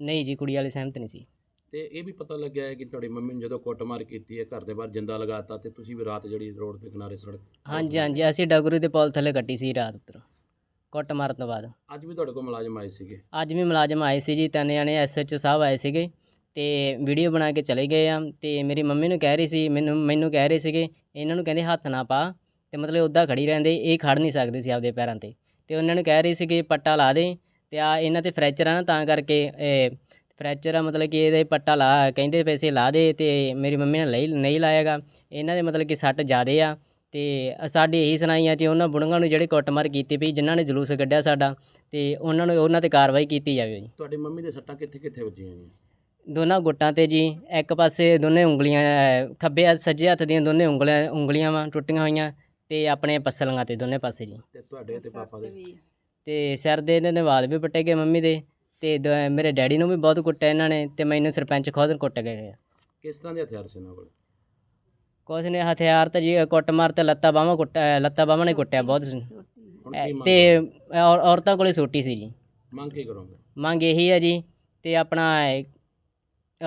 ਨਹੀਂ ਜੀ ਕੁੜੀ ਵਾਲੇ ਸਹਿਮਤ ਨਹੀਂ ਸੀ। ਤੇ ਇਹ ਵੀ ਪਤਾ ਲੱਗਿਆ ਹੈ ਕਿ ਤੁਹਾਡੀ ਮੰਮੀ ਨੇ ਜਦੋਂ ਕੁੱਟਮਾਰ ਕੀਤੀ ਹੈ ਘਰ ਦੇ ਬਾਹਰ ਜਿੰਦਾ ਲਗਾਤਾ ਤੇ ਤੁਸੀਂ ਵੀ ਰਾਤ ਜਿਹੜੀ ਰੋਡ ਦੇ ਕਿਨਾਰੇ ਸੜਕ ਹਾਂਜੀ ਹਾਂਜੀ ਅਸੀਂ ਡਗਰੂ ਦੇ ਪੁਲ ਥੱਲੇ ਕੱਟੀ ਸੀ ਰਾਤ ਉੱਤਰ ਕੁੱਟ ਮਾਰਨ ਤੋਂ ਬਾਅਦ। ਅੱਜ ਵੀ ਤੁਹਾਡੇ ਕੋਲ ਮੁਲਾਜ਼ਮ ਆਏ ਸੀਗੇ? ਅੱਜ ਵੀ ਮੁਲਾਜ਼ਮ ਆਏ ਸੀ ਜੀ ਤਿੰਨ ਜਣੇ ਐਸਐਚ ਸਾਹਿਬ ਆਏ ਸੀਗੇ ਤੇ ਵੀਡੀਓ ਬਣਾ ਕੇ ਚਲੇ ਗਏ ਆ ਤੇ ਮੇਰੀ ਮੰਮੀ ਨੂੰ ਕਹਿ ਰਹੀ ਸੀ ਮੈਨੂੰ ਮੈਨੂੰ ਕਹਿ ਰਹੇ ਸੀਗੇ ਇਹਨਾਂ ਨੂੰ ਕਹਿੰਦੇ ਹੱਥ ਨਾ ਪਾ ਤੇ ਮਤਲਬ ਉੱਦਾਂ ਖੜੀ ਰਹਿੰਦੇ ਇਹ ਖੜ ਨਹੀਂ ਸਕਦੇ ਸੀ ਆਪਦੇ ਪੈਰਾਂ ਤੇ। ਤੇ ਉਹਨਾਂ ਨੂੰ ਕਹਿ ਰਹੀ ਸੀ ਕਿ ਪੱਟਾ ਲਾ ਦੇ ਤੇ ਆ ਇਹਨਾਂ ਤੇ ਫ੍ਰੈਕਚਰ ਆ ਨਾ ਤਾਂ ਕਰਕੇ ਇਹ ਫ੍ਰੈਕਚਰ ਆ ਮਤਲਬ ਕਿ ਇਹਦੇ ਪੱਟਾ ਲਾ ਕਹਿੰਦੇ ਪੈਸੇ ਲਾ ਦੇ ਤੇ ਮੇਰੀ ਮੰਮੀ ਨੇ ਲਈ ਨਹੀਂ ਲਾਇਆਗਾ। ਇਹਨਾਂ ਦੇ ਮਤਲਬ ਕਿ ਸੱਟ ਜ਼ਿਆਦੇ ਆ ਤੇ ਸਾਡੀ ਇਹੀ ਸੁਣਾਈਆਂ ਚ ਉਹਨਾਂ ਬੁੜੀਆਂ ਨੂੰ ਜਿਹੜੇ ਕੁੱਟਮਾਰ ਕੀਤੀ ਪਈ ਜਿਨ੍ਹਾਂ ਨੇ ਜਲੂਸ ਕੱਢਿਆ ਸਾਡਾ ਤੇ ਉਹਨਾਂ ਨੂੰ ਉਹਨਾਂ ਤੇ ਕਾਰਵਾਈ ਕੀਤੀ ਜਾਵੇ ਜੀ। ਤੁਹਾਡੀ ਮੰਮੀ ਦੇ ਸੱਟਾਂ ਕਿੱਥੇ ਕਿੱਥੇ ਵੱਜੀਆਂ ਜੀ? ਦੋਨਾਂ ਗੁੱਟਾਂ ਤੇ ਜੀ ਇੱਕ ਪਾਸੇ ਦੋਨੇ ਉਂਗਲੀਆਂ ਖੱਬੇ ਹੱਥ ਸੱਜੇ ਹੱਥ ਦੀਆਂ ਦੋਨੇ ਉਂਗਲੀਆਂ ਉਂਗਲੀਆਂ ਵਾਂ ਟੁੱਟੀਆਂ ਹੋਈਆਂ ਤੇ ਆਪਣੇ ਪਸਲੀਆਂ ਤੇ ਦੋਨੇ ਪਾਸੇ ਜੀ। ਤੇ ਤੁਹਾਡੇ ਤੇ ਪਾਪਾ ਦੇ? ਤੇ ਸਿਰ ਦੇ ਇਹਨਾਂ ਦੇ ਵਾਲ ਵੀ ਪੱਟੇ ਗਏ ਮੰਮੀ ਦੇ ਤੇ ਦ- ਮੇਰੇ ਡੈਡੀ ਨੂੰ ਵੀ ਬਹੁਤ ਕੁੱਟਿਆ ਇਹਨਾਂ ਨੇ ਤੇ ਮੈਨੂੰ ਸਰਪੰਚ ਖੁਦ ਕੁੱਟ ਗਏ। ਕਿਸ ਤਰ੍ਹਾਂ ਦੇ ਹਥਿਆਰ ਸੀ ਉਹਨਾਂ ਕੋਲ? ਕੁਛ ਨੇ ਹਥਿਆਰ ਤਾਂ ਜੀ ਕੁੱਟ ਮਾਰ ਤੇ ਲੱਤਾਂ ਬਾਹਾਂ ਕੁੱਟ ਲੱਤਾਂ ਬਾਹਾਂ ਨੇ ਕੁੱਟਿਆ ਬਹੁਤ। ਹੁਣ ਅਹ, ਕੀ ਮੰਗ ਤੇ ਔਰ- ਔਰਤਾਂ ਕੋਲੇ ਸੋਟੀ ਸੀ ਜੀ। ਮੰਗ ਕੀ ਕਰੋਗੇ? ਮੰਗ ਇਹੀ ਹੈ ਜੀ ਤੇ ਆਪਣਾ ਇਹ,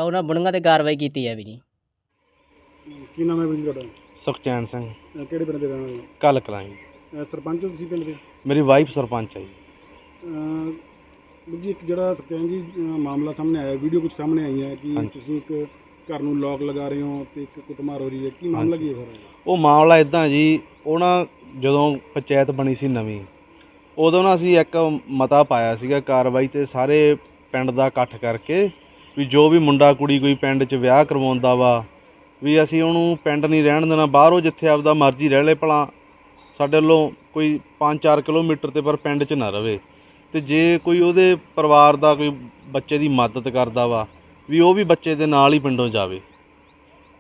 ਉਹਨਾਂ ਬੁੜੀਆਂ ਤੇ ਕਾਰਵਾਈ ਕੀਤੀ ਜਾਵੇ ਜੀ। ਕੀ ਨਾਮ ਹੈ ਜੀ ਤੁਹਾਡਾ? ਸੁਖਚੈਨ ਸਿੰਘ। ਅਹ ਕਿਹੜੇ ਪਿੰਡ ਦੇ ਰਹਿਣ ਵਾਲੇ ਕੱਲ ਕਲਾਈ ਹੋ? ਅਹ ਸਰਪੰਚ ਹੋ ਤੁਸੀਂ ਪਿੰਡ ਦੇ? ਮੇਰੀ ਵਾਈਫ ਸਰਪੰਚ ਹੈ ਜੀ। ਅਹ ਜੀ ਇੱਕ ਜਿਹੜਾ ਅਹ ਮਾਮਲਾ ਸਾਹਮਣੇ ਆਇਆ ਵੀਡੀਓ ਕੁਝ ਸਾਹਮਣੇ ਆਈ ਹੈ ਕਿ। ਤੁਸੀਂ ਇੱਕ ਘਰ ਨੂੰ ਲੋਕ ਲਗਾ ਰਹੇ ਹੋ ਤੇ ਇੱਕ ਕੁੱਟਮਾਰ ਹੋ ਰਹੀ ਹੈ ਕੀ ਮਾਮਲਾ ਕੀ ਹੈ ਸਾਰਾ ਉਹ ਮਾਮਲਾ ਇਦਾਂ ਜੀ ਉਹ ਨਾ ਜਦੋਂ ਪੰਚਾਇਤ ਬਣੀ ਸੀ ਨਵੀਂ ਉਦੋਂ ਨਾ ਅਸੀਂ ਇੱਕ ਮਤਾ ਪਾਇਆ ਸੀਗਾ ਕਾਰਵਾਈ ਤੇ ਸਾਰੇ ਪਿੰਡ ਦਾ ਇਕੱਠ ਕਰਕੇ ਵੀ ਜੋ ਵੀ ਮੁੰਡਾ ਕੁੜੀ ਕੋਈ ਪਿੰਡ 'ਚ ਵਿਆਹ ਕਰਵਾਉਂਦਾ ਵਾ ਵੀ ਅਸੀਂ ਉਹਨੂੰ ਪਿੰਡ ਨਹੀਂ ਰਹਿਣ ਦੇਣਾ ਬਾਹਰੋਂ ਜਿੱਥੇ ਆਪਦਾ ਮਰਜ਼ੀ ਰਹਿ ਲੈ ਭਲਾ ਸਾਡੇ ਵੱਲੋਂ ਕੋਈ 5-4 ਕਿਲੋਮੀਟਰ ਤੇ ਪਰ ਪਿੰਡ 'ਚ ਨਾ ਰਵੇ। ਤੇ ਜੇ ਕੋਈ ਉਹਦੇ ਪਰਿਵਾਰ ਦਾ ਕੋਈ ਬੱਚੇ ਦੀ ਮਦਦ ਕਰਦਾ ਵਾ ਵੀ ਉਹ ਵੀ ਬੱਚੇ ਦੇ ਨਾਲ ਹੀ ਪਿੰਡੋਂ ਜਾਵੇ।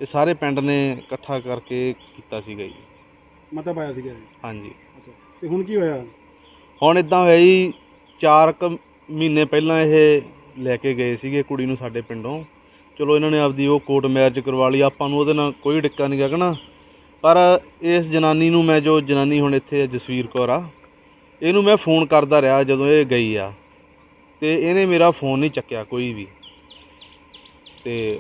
ਇਹ ਸਾਰੇ ਪਿੰਡ ਨੇ ਇਕੱਠਾ ਕਰਕੇ ਕੀਤਾ ਸੀਗਾ ਜੀ। ਮਤਾ ਪਾਇਆ ਸੀਗਾ ਜੀ? ਹਾਂਜੀ। ਅੱਛਾ। ਤੇ ਹੁਣ ਕੀ ਹੋਇਆ? ਹੁਣ ਇਦਾਂ ਹੋਇਆ ਜੀ 4 ਕੁ ਮਹੀਨੇ ਪਹਿਲਾਂ ਇਹ ਲੈ ਕੇ ਗਏ ਸੀਗੇ ਕੁੜੀ ਨੂੰ ਸਾਡੇ ਪਿੰਡੋਂ। ਚਲੋ ਇਹਨਾਂ ਨੇ ਆਪਦੀ ਉਹ ਕੋਰਟ ਮੈਰਿਜ ਕਰਵਾ ਲਈ ਆਪਾਂ ਨੂੰ ਉਹਦੇ ਨਾਲ ਕੋਈ ਡਿੱਕਾ ਨਹੀਂ ਲੱਗਣਾ ਪਰ ਇਸ ਜਨਾਨੀ ਨੂੰ ਮੈਂ ਜੋ ਜਨਾਨੀ ਹੁਣ ਇੱਥੇ ਜਸਵੀਰ ਕੌਰ ਆ ਇਹਨੂੰ ਮੈਂ ਫੋਨ ਕਰਦਾ ਰਿਹਾ ਜਦੋਂ ਇਹ ਗਈ ਆ। ਤੇ ਇਹਨੇ ਮੇਰਾ ਫੋਨ ਨਹੀਂ ਚੱਕਿਆ ਕੋਈ ਵੀ। ਤੇ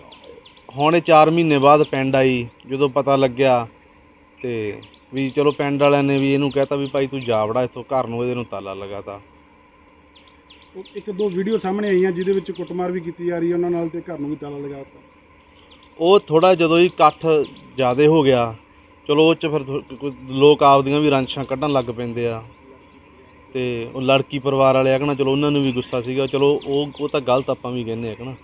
ਹੁਣ ਇਹ 4 ਮਹੀਨੇ ਬਾਅਦ ਪਿੰਡ ਆਈ ਜਦੋਂ ਪਤਾ ਲੱਗਿਆ ਤੇ ਵੀ ਚਲੋ ਪਿੰਡ ਵਾਲਿਆਂ ਨੇ ਵੀ ਇਹਨੂੰ ਕਹਿਤਾ ਵੀ ਭਾਈ ਤੂੰ ਜਾ ਵੜਾ ਇੱਥੋਂ ਘਰ ਨੂੰ ਇਹਦੇ ਨੂੰ ਤਾਲਾ ਲਗਾਤਾ। ਉਹ ਇੱਕ ਦੋ ਵੀਡੀਓ ਸਾਹਮਣੇ ਆਈਆਂ ਜਿਹਦੇ ਵਿੱਚ ਕੁੱਟਮਾਰ ਵੀ ਕੀਤੀ ਜਾ ਰਹੀ ਹੈ ਉਹਨਾਂ ਨਾਲ ਤੇ ਘਰ ਨੂੰ ਵੀ ਤਾਲਾ ਲਗਾ ਦਿੱਤਾ। ਉਹ ਥੋੜਾ ਜਦੋਂ ਹੀ ਇਕੱਠ ਜ਼ਿਆਦੇ ਹੋ ਗਿਆ ਚਲੋ ਉਹ ਚ ਫਿਰ ਥੋ- ਕੋਈ ਲੋਕ ਆਪਦੀਆਂ ਵੀ ਰਾਂਛਾਂ ਕੱਢਣ ਲੱਗ ਪੈਂਦੇ ਆ। ਤੇ ਉਹ ਲੜਕੀ ਪਰਿਵਾਰ ਵਾਲੇ ਆ ਕਹਣਾ ਚਲੋ ਉਹਨਾਂ ਨੂੰ ਵੀ ਗੁੱਸਾ ਸੀਗਾ ਚਲੋ ਉਹ ਉਹ ਤਾਂ ਗਲਤ ਆਪਾਂ ਵੀ ਕਹਿੰਦੇ ਆ ਕਹਣਾ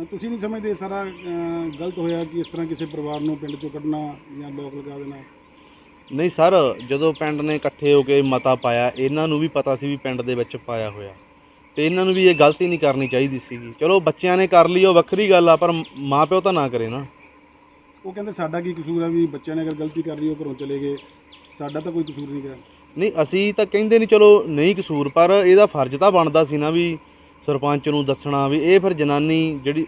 ਅਹ ਤੁਸੀਂ ਨਹੀਂ ਸਮਝਦੇ ਇਹ ਸਾਰਾ ਅਹ, ਗਲਤ ਹੋਇਆ ਕਿ ਇਸ ਤਰ੍ਹਾਂ ਕਿਸੇ ਪਰਿਵਾਰ ਨੂੰ ਪਿੰਡ ਚੋਂ ਕੱਢਣਾ ਜਾਂ ਲੋਕ ਲਗਾ ਦੇਣਾ? ਨਹੀਂ ਸਰ ਜਦੋਂ ਪਿੰਡ ਨੇ ਇਕੱਠੇ ਹੋ ਕੇ ਮਤਾ ਪਾਇਆ ਇਹਨਾਂ ਨੂੰ ਵੀ ਪਤਾ ਸੀ ਵੀ ਪਿੰਡ ਦੇ ਵਿੱਚ ਪਾਇਆ ਹੋਇਆ। ਤੇ ਇਹਨਾਂ ਨੂੰ ਵੀ ਇਹ ਗਲਤੀ ਨਹੀਂ ਕਰਨੀ ਚਾਹੀਦੀ ਸੀਗੀ। ਚਲੋ ਬੱਚਿਆਂ ਨੇ ਕਰ ਲਈ ਉਹ ਵੱਖਰੀ ਗੱਲ ਆ ਪਰ ਮਾਂ ਪਿਓ ਤਾਂ ਨਾ ਕਰੇ ਨਾ। ਉਹ ਕਹਿੰਦੇ ਸਾਡਾ ਕੀ ਕਸੂਰ ਹੈ ਵੀ ਬੱਚਿਆਂ ਨੇ ਅਗਰ ਗਲਤੀ ਕਰ ਲਈ ਉਹ ਘਰੋਂ ਚਲੇ ਗਏ। ਸਾਡਾ ਤਾਂ ਕੋਈ ਕਸੂਰ ਨਹੀਂ ਗਾ। ਨਹੀਂ, ਅਸੀਂ ਤਾਂ ਕਹਿੰਦੇ ਨਹੀਂ, ਚਲੋ ਨਹੀਂ ਕਸੂਰ, ਪਰ ਇਹਦਾ ਫਰਜ਼ ਤਾਂ ਬਣਦਾ ਸੀ ਨਾ ਵੀ ਸਰਪੰਚ ਨੂੰ ਦੱਸਣਾ ਵੀ ਇਹ ਫਿਰ ਜਨਾਨੀ ਜਿਹੜੀ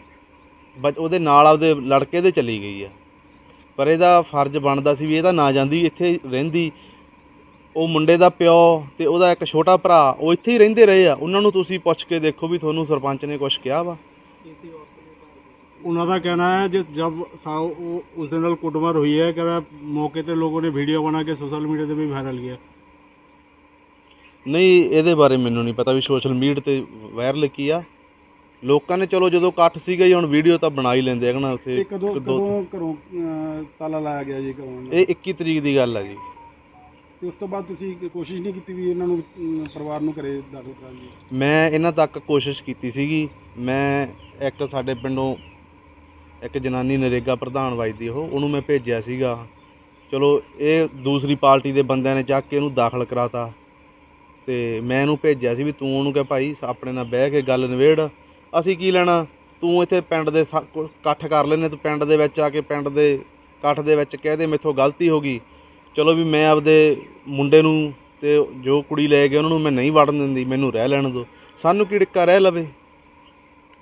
ਬ- ਉਹਦੇ ਨਾਲ ਆਪਦੇ ਲੜਕੇ ਦੇ ਚਲੀ ਗਈ ਆ। ਪਰ ਇਹਦਾ ਫਰਜ਼ ਬਣਦਾ ਸੀ ਵੀ ਇਹ ਤਾਂ ਨਾ ਜਾਂਦੀ, ਇੱਥੇ ਰਹਿੰਦੀ। ਉਹ ਮੁੰਡੇ ਦਾ ਪਿਓ ਤੇ ਉਹਦਾ ਇੱਕ ਛੋਟਾ ਭਰਾ, ਉਹ ਇੱਥੇ ਹੀ ਰਹਿੰਦੇ ਰਹੇ ਆ। ਉਹਨਾਂ ਨੂੰ ਤੁਸੀਂ ਪੁੱਛ ਕੇ ਦੇਖੋ ਵੀ ਤੁਹਾਨੂੰ ਸਰਪੰਚ ਨੇ ਕੁਝ ਕਿਹਾ ਵਾ। ਉਹਨਾਂ ਦਾ ਕਹਿਣਾ ਹੈ, ਜੇ ਜਬ ਸਾ ਉਹ ਉਸ ਦੇ ਨਾਲ ਕੁੱਟਮਾਰ ਹੋਈ ਹੈ, ਕਹਿੰਦਾ ਮੌਕੇ ਤੇ ਲੋਗੋਂ ਨੇ ਵੀਡੀਓ ਬਣਾ ਕੇ ਸੋਸ਼ਲ ਮੀਡੀਆ ਤੇ ਵੀ ਵਾਇਰਲ ਕੀਤਾ ਨਹੀਂ ਇਹਦੇ ਬਾਰੇ ਮੈਨੂੰ ਨਹੀਂ ਪਤਾ ਵੀ ਸੋਸ਼ਲ ਮੀਡੀਆ ਤੇ ਵਾਇਰਲ ਕੀ ਆ। ਲੋਕਾਂ ਨੇ ਚਲੋ ਜਦੋਂ ਇਕੱਠ ਸੀਗਾ ਜੀ ਹੁਣ ਵੀਡੀਓ ਤਾਂ ਬਣਾ ਹੀ ਲੈਂਦੇ ਆ ਕਿ ਨਾ ਉੱਥੇ ਇਹ ਕਦੋਂ ਇੱਕ ਦੋ- ਕਦੋਂ ਘਰੋਂ ਅਹ, ਤਾਲਾ ਲਾਇਆ ਗਿਆ ਜੀ ਘਰੋਂ? ਇਹ 21 ਤਰੀਕ ਦੀ ਗੱਲ ਆ ਜੀ। ਤੇ ਉਸ ਤੋਂ ਬਾਅਦ ਤੁਸੀਂ ਕੋਸ਼ਿਸ਼ ਨਹੀਂ ਕੀਤੀ ਵੀ ਇਹਨਾਂ ਨੂੰ ਅਮ, ਪਰਿਵਾਰ ਨੂੰ ਘਰੇ ਦਾਖਲ ਕਰਾਉਣ ਦੀ? ਮੈਂ ਇਹਨਾਂ ਤੱਕ ਕੋਸ਼ਿਸ਼ ਕੀਤੀ ਸੀਗੀ। ਮੈਂ ਇੱਕ ਸਾਡੇ ਪਿੰਡੋਂ ਇੱਕ ਜਨਾਨੀ ਨਰੇਗਾ ਪ੍ਰਧਾਨ ਵਜਦੀ ਉਹ ਉਹਨੂੰ ਮੈਂ ਭੇਜਿਆ ਸੀਗਾ। ਚਲੋ ਇਹ ਦੂਸਰੀ ਪਾਰਟੀ ਦੇ ਬੰਦਿਆਂ ਨੇ ਚੱਕ ਕੇ ਇਹਨੂੰ ਦਾਖਲ ਕਰਾਤਾ। ਤੇ ਮੈਂ ਇਹਨੂੰ ਭੇਜਿਆ ਸੀ ਵੀ ਤੂੰ ਉਹਨੂੰ ਕਹ ਭਾਈ ਆਪਣੇ ਨਾਲ ਬਹਿ ਕੇ ਗੱਲ ਨਿਬੇੜ। ਅਸੀਂ ਕੀ ਲੈਣਾ? ਤੂੰ ਇੱਥੇ ਪਿੰਡ ਦੇ ਇਕੱਠ ਕਰ ਲੈਨੇ ਤੂੰ ਪਿੰਡ ਦੇ ਵਿੱਚ ਆ ਕੇ ਪਿੰਡ ਦੇ ਇਕੱਠ ਦੇ ਵਿੱਚ ਕਹਿ ਦੇ ਮੇਥੋਂ ਗਲਤੀ ਹੋ ਗਈ। ਚਲੋ ਵੀ ਮੈਂ ਆਪਦੇ ਮੁੰਡੇ ਨੂੰ ਤੇ ਜੋ ਕੁੜੀ ਲੈ ਗਏ ਉਹਨਾਂ ਨੂੰ ਮੈਂ ਨਹੀਂ ਵੜਨ ਦਿੰਦੀ ਮੈਨੂੰ ਰਹਿ ਲੈਣ ਦਿਓ ਸਾਨੂੰ ਕੀ ਡਿੱਕਾ ਰਹਿ ਲਵੇ?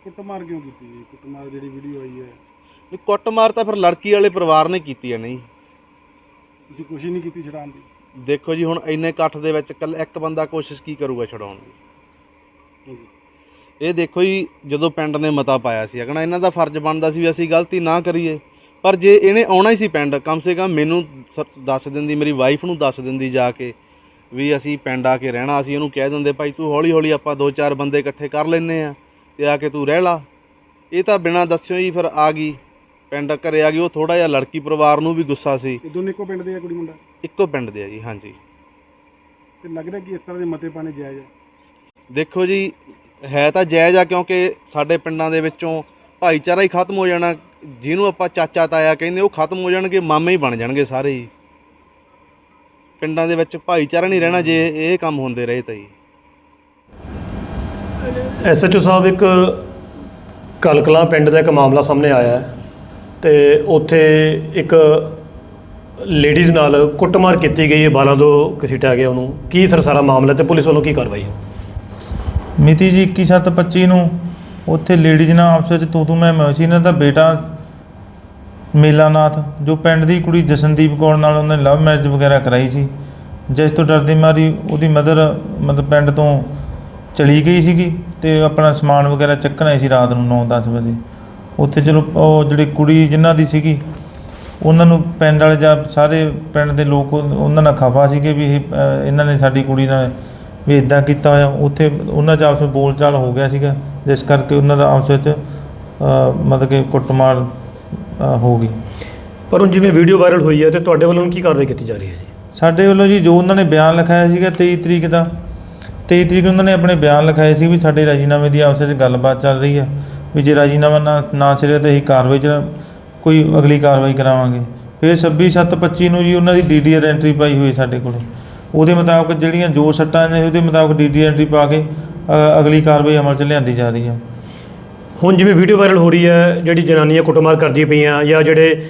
ਕੁੱਟਮਾਰ ਕਿਉਂ ਕੀਤੀ ਜੀ? ਕੁੱਟਮਾਰ ਜਿਹੜੀ ਵੀਡੀਓ ਆਈ ਹੈ। ਵੀ ਕੁੱਟਮਾਰ ਤਾਂ ਫਿਰ ਲੜਕੀ ਵਾਲੇ ਪਰਿਵਾਰ ਨੇ ਕੀਤੀ ਹੈ ਨਹੀਂ? ਤੁਸੀਂ ਕੋਸ਼ਿਸ਼ ਨਹੀਂ ਕੀਤੀ ਛਡਾਉਣ ਦੀ। ਦੇਖੋ ਜੀ, ਹੁਣ ਇੰਨੇ ਇਕੱਠ ਦੇ ਵਿੱਚ ਇਕੱਲਾ ਇੱਕ ਬੰਦਾ ਕੋਸ਼ਿਸ਼ ਕੀ ਕਰੂਗਾ ਛਡਾਉਣ ਦੀ? ਇਹ ਦੇਖੋ ਜੀ, ਜਦੋਂ ਪਿੰਡ ਨੇ ਮਤਾ ਪਾਇਆ ਸੀ ਅਗਣਾ ਇਹਨਾਂ ਦਾ ਫਰਜ਼ ਬਣਦਾ ਸੀ ਵੀ ਅਸੀਂ ਗਲਤੀ ਨਾ ਕਰੀਏ। ਪਰ ਜੇ ਇਹਨੇ ਆਉਣਾ ਹੀ ਸੀ ਪਿੰਡ, ਕਮ ਸੇ ਕਮ ਮੈਨੂੰ ਸ- ਦੱਸ ਦਿੰਦੀ, ਮੇਰੀ ਵਾਈਫ ਨੂੰ ਦੱਸ ਦਿੰਦੀ ਜਾ ਕੇ ਵੀ ਅਸੀਂ ਪਿੰਡ ਆ ਕੇ ਰਹਿਣਾ, ਅਸੀਂ ਇਹਨੂੰ ਕਹਿ ਦਿੰਦੇ, ਭਾਈ ਤੂੰ ਹੌਲੀ ਹੌਲੀ ਆਪਾਂ ਦੋ ਚਾਰ ਬੰਦੇ ਇਕੱਠੇ ਕਰ ਲੈਨੇ ਆ ਤੇ ਆ ਕੇ ਤੂੰ ਰਹਿ ਲਾ। ਇਹ ਤਾਂ ਬਿਨਾਂ ਦੱਸਿਓ ਹੀ ਫਿਰ ਆ ਗਈ। ਪਿੰਡ ਘਰੇ ਆ ਗਈ ਉਹ ਥੋੜਾ ਜਿਹਾ ਲੜਕੀ ਪਰਿਵਾਰ ਨੂੰ ਵੀ ਗੁੱਸਾ ਸੀ। ਇਹ ਦੋਨੇ ਇੱਕੋ ਪਿੰਡ ਦੇ ਆ ਕੁੜੀ ਮੁੰਡਾ? ਇੱਕੋ ਪਿੰਡ ਦੇ ਆ ਜੀ ਹਾਂਜੀ। ਤੇ ਲੱਗ ਰਿਹਾ ਕਿ ਇਸ ਤਰ੍ਹਾਂ ਦੇ ਮਤੇ ਪਾਣੇ ਜਾਇਜ਼ ਹੈ ਦੇਖੋ ਜੀ ਹੈ ਤਾਂ ਜਾਇਜ਼ ਆ ਕਿਉਂਕਿ ਸਾਡੇ ਪਿੰਡਾਂ ਦੇ ਵਿੱਚੋਂ ਭਾਈਚਾਰਾ ਹੀ ਖਤਮ ਹੋ ਜਾਣਾ ਜਿਹਨੂੰ ਆਪਾਂ ਚਾਚਾ ਤਾਇਆ ਕਹਿੰਦੇ ਉਹ ਖਤਮ ਹੋ ਜਾਣਗੇ ਮਾਮੇ ਹੀ ਬਣ ਜਾਣਗੇ ਸਾਰੇ ਹੀ। ਪਿੰਡਾਂ ਦੇ ਵਿੱਚ ਭਾਈਚਾਰਾ ਨਹੀਂ ਰਹਿਣਾ ਜੇ ਇਹ ਕੰਮ ਹੁੰਦੇ ਰਹੇ ਤਾਂ ਜੀ। ਐਸਐਚਓ ਸਾਹਿਬ ਇੱਕ ਕਲਕਲਾਂ ਪਿੰਡ ਦਾ ਇੱਕ ਮਾਮਲਾ ਸਾਹਮਣੇ ਆਇਆ ਹੈ। ਤੇ ਉੱਥੇ ਇੱਕ ਲੇਡੀਜ਼ ਨਾਲ ਕੁੱਟਮਾਰ ਕੀਤੀ ਗਈ ਹੈ। ਬਾਲਾਂ ਤੋਂ ਘਸੀਟਿਆ ਗਿਆ ਉਹਨੂੰ। ਕੀ ਸਰ ਸਾਰਾ ਮਾਮਲਾ ਤੇ ਪੁਲਿਸ ਵੱਲੋਂ ਕੀ ਕਾਰਵਾਈ ਹੈ? ਮਿਤੀ ਜੀ 21/7/25 ਨੂੰ ਉੱਥੇ ਲੇਡੀਜ਼ ਨਾਲ ਆਪਸ ਵਿੱਚ ਤੂੰ ਤੂੰ ਮੈਂ ਮੈਂ ਸੀ। ਇਹਨਾਂ ਦਾ ਬੇਟਾ ਮੇਲਾਨਾਥ, ਜੋ ਪਿੰਡ ਦੀ ਕੁੜੀ ਜਸਨਦੀਪ ਕੌਰ ਨਾਲ ਉਹਨੇ ਲਵ ਮੈਰਿਜ ਵਗੈਰਾ ਕਰਾਈ ਸੀ। ਜਿਸ ਤੋਂ ਡਰਦੀ ਮਾਰੀ ਉਹਦੀ ਮਦਰ ਮਤਲਬ ਪਿੰਡ ਤੋਂ ਚਲੀ ਗਈ ਸੀਗੀ ਤੇ ਆਪਣਾ ਸਮਾਨ ਵਗੈਰਾ ਚੱਕਣਾ ਆਈ ਸੀ ਰਾਤ ਨੂੰ 9-10 ਵਜੇ। ਉੱਥੇ ਚਲੋ ਉਹ ਜਿਹੜੀ ਕੁੜੀ ਜਿਨ੍ਹਾਂ ਦੀ ਸੀਗੀ ਉਹਨਾਂ ਨੂੰ ਪਿੰਡ ਵਾਲੇ ਜਾਂ ਸਾਰੇ ਪਿੰਡ ਦੇ ਲੋਕ ਉਹ- ਉਹਨਾਂ ਨਾਲ ਖਫਾ ਸੀਗੇ ਵੀ ਇਹ ਇਹਨਾਂ ਨੇ ਸਾਡੀ ਕੁੜੀ ਨਾਲ ਵੀ ਇਦਾਂ ਕੀਤਾ ਹੋਇਆ। ਉੱਥੇ ਉਹਨਾਂ 'ਚ ਆਪਸ ਵਿੱਚ ਬੋਲਚਾਲ ਹੋ ਗਿਆ ਸੀਗਾ ਜਿਸ ਕਰਕੇ ਉਹਨਾਂ ਦਾ ਆਪਸ ਵਿੱਚ ਮਤਲਬ ਕਿ ਕੁੱਟਮਾਰ ਹੋ ਗਈ। ਪਰ ਹੁਣ ਜਿਵੇਂ ਵੀਡੀਓ ਵਾਇਰਲ ਹੋਈ ਹੈ ਤੇ ਤੁਹਾਡੇ ਵੱਲੋਂ ਕੀ ਕਾਰਵਾਈ ਕੀਤੀ ਜਾ ਰਹੀ ਹੈ ਜੀ? ਸਾਡੇ ਵੱਲੋਂ ਜੀ ਜੋ ਉਹਨਾਂ ਨੇ ਬਿਆਨ ਲਿਖਾਇਆ ਸੀਗਾ 23 ਤਰੀਕ ਦਾ 23 ਤਰੀਕ ਨੂੰ ਉਹਨਾਂ ਨੇ ਆਪਣੇ ਬਿਆਨ ਲਿਖਾਏ ਸੀ ਵੀ ਸਾਡੇ ਰਾਜੀਨਾਮੇ ਦੀ ਆਪਸ ਵਿੱਚ ਗੱਲਬਾਤ ਚੱਲ ਰਹੀ ਹੈ। ਵੀ ਜੇ ਰਾਜੀਨਾਮਾ ਨਾ ਨਾ ਸਿਰੇ ਤਾਂ ਅਸੀਂ ਕਾਰਵਾਈ 'ਚ ਕੋਈ ਅਗਲੀ ਕਾਰਵਾਈ ਕਰਾਵਾਂਗੇ। ਫਿਰ 26/7/25 ਨੂੰ ਜੀ ਉਹਨਾਂ ਦੀ ਡੀਡੀਆਰ ਐਂਟਰੀ ਪਾਈ ਹੋਈ ਸਾਡੇ ਕੋਲ। ਉਹਦੇ ਮੁਤਾਬਕ ਜਿਹੜੀਆਂ ਜੋ ਸੱਟਾਂ ਨੇ ਉਹਦੇ ਮੁਤਾਬਕ ਡੀਡੀ ਐਂਟਰੀ ਪਾ ਕੇ ਅ, ਅਗਲੀ ਕਾਰਵਾਈ ਅਮਲ 'ਚ ਲਿਆਂਦੀ ਜਾ ਰਹੀ ਹੈ ਹੁਣ ਜਿਵੇਂ ਵੀਡੀਓ ਵਾਇਰਲ ਹੋ ਰਹੀ ਹੈ ਜਿਹੜੀ ਜਨਾਨੀਆਂ ਕੁੱਟਮਾਰ ਕਰਦੀਆਂ ਪਈਆਂ ਜਾਂ ਜਿਹੜੇ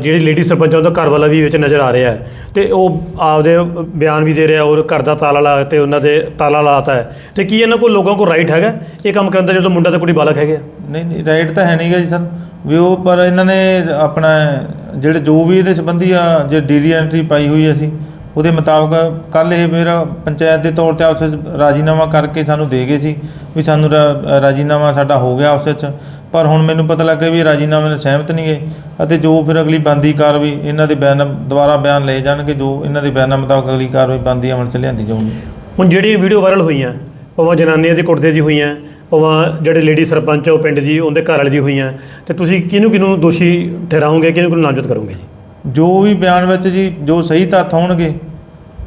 ਜਿਹੜੀ ਲੇਡੀ ਸਰਪੰਚ ਆ, ਉਹਦਾ ਘਰ ਵਾਲਾ ਵੀ ਵਿੱਚ ਨਜ਼ਰ ਆ ਰਿਹਾ ਹੈ। ਤੇ ਉਹ ਆਪਦੇ ਬਿਆਨ ਵੀ ਦੇ ਰਿਹਾ ਔਰ ਘਰ ਦਾ ਤਾਲਾ ਲਾ ਤੇ ਉਹਨਾਂ ਦੇ ਤਾਲਾ ਲਾਤਾ ਹੈ। ਤੇ ਕੀ ਇਹਨਾਂ ਕੋਲ ਲੋਕਾਂ ਕੋਲ ਰਾਈਟ ਹੈਗਾ? ਇਹ ਕੰਮ ਕਰਨ ਦਾ ਜਦੋਂ ਮੁੰਡਾ ਤੇ ਕੁੜੀ ਬਾਲਕ ਹੈਗੇ ਆ? ਨਹੀਂ ਨਹੀਂ ਰਾਈਟ ਤਾਂ ਹੈ ਨਹੀਂਗਾ ਜੀ ਸਰ। ਵੀ ਉਹ ਪਰ ਇਹਨਾਂ ਨੇ ਆਪਣਾ ਜਿਹੜੇ ਜੋ ਵੀ ਇਹਦੇ ਸੰਬੰਧੀ ਆ ਜੇ ਡੀਡੀ ਐਂਟਰੀ ਪਾਈ ਹੋਈ ਅਸੀਂ ਉਹਦੇ ਮੁਤਾਬਕ ਕੱਲ ਇਹ ਫਿਰ ਪੰਚਾਇਤ ਦੇ ਤੌਰ ਤੇ ਆਪਸ ਵਿੱਚ ਰਾਜੀਨਾਮਾ ਕਰਕੇ ਸਾਨੂੰ ਦੇ ਗਏ ਸੀ ਵੀ ਸਾਨੂੰ ਰਾਜੀਨਾਮਾ ਸਾਡਾ ਹੋ ਗਿਆ ਆਪਸ ਵਿੱਚ। ਪਰ ਹੁਣ ਮੈਨੂੰ ਪਤਾ ਲੱਗਾ ਵੀ ਰਾਜੀਨਾਮੇ ਨਾਲ ਸਹਿਮਤ ਨਹੀਂ ਗਏ ਅਤੇ ਜੋ ਫਿਰ ਅਗਲੀ ਬੰਦੀ ਕਾਰਵਾਈ ਇਹਨਾਂ ਦੇ ਬਿਆਨ ਦੁਬਾਰਾ ਬਿਆਨ ਲਏ ਜਾਣਗੇ, ਜੋ ਇਹਨਾਂ ਦੇ ਬਿਆਨਾਂ ਮੁਤਾਬਕ ਅਗਲੀ ਕਾਰਵਾਈ ਬੰਦੀ ਅਮਲ 'ਚ ਲਿਆਂਦੀ ਜਾਊਗੀ। ਹੁਣ ਜਿਹੜੀ ਵੀਡੀਓ ਵਾਇਰਲ ਹੋਈਆਂ ਭਾਵੇਂ ਜਨਾਨੀਆਂ ਦੇ ਕੁੜਤੇ ਦੀ ਹੋਈਆਂ, ਭਾਵੇਂ ਜਿਹੜੇ ਲੇਡੀ ਸਰਪੰਚ ਆ, ਉਹ ਪਿੰਡ ਜੀ, ਉਹਦੇ ਘਰ ਵਾਲੇ ਦੀ ਹੋਈਆਂ, ਤੇ ਤੁਸੀਂ ਕਿਹਨੂੰ ਕਿਹਨੂੰ ਦੋਸ਼ੀ ਠਹਿਰਾਓਗੇ ਕਿਹਨੂੰ ਕਿਹਨੂੰ ਨਾਮਜ਼ਦ ਕਰੋਗੇ ਜੀ? ਜੋ ਵੀ ਬਿਆਨ ਵਿੱਚ ਜੀ ਜੋ ਸਹੀ ਤੱਥ ਹੋਣਗੇ